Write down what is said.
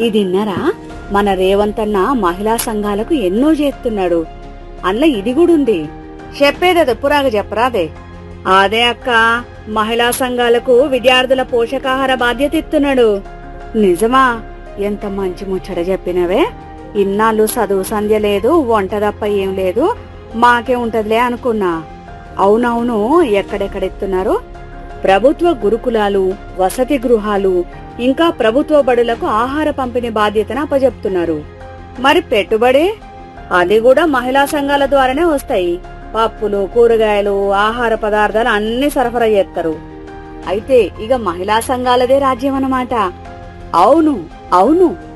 ఇదిన్నరా మన రేవంతన్న మహిళా సంఘాలకు ఎన్నో చేస్తున్నాడు. అందులో ఇది కూడా ఉంది. చెప్పేదేదో పురాగా చెప్పరాదే. అదే అక్క మహిళా సంఘాలకు విద్యార్థుల పోషకాహార బాధ్యత ఇస్తున్నాడు. నిజమా? ఎంత మంచి ముచ్చట చెప్పినవే. ఇన్నాళ్ళు చదువు సంధ్య లేదు వంట తప్ప ఏం లేదు మాకే ఉంటదిలే అనుకున్నా. అవునవును ఎక్కడెక్కడ ఇస్తున్నారు ప్రభుత్వ గురుకులాలు వసతి గృహాలు ఇంకా ప్రభుత్వ బడులకు ఆహార పంపిణీ బాధ్యతను అప్పజెప్తున్నారు. మరి పెట్టుబడి? అది కూడా మహిళా సంఘాల ద్వారానే వస్తాయి. పప్పులు కూరగాయలు ఆహార పదార్థాలు అన్ని సరఫరా చేస్తారు. అయితే ఇక మహిళా సంఘాలదే రాజ్యం అన్నమాట. అవును అవును.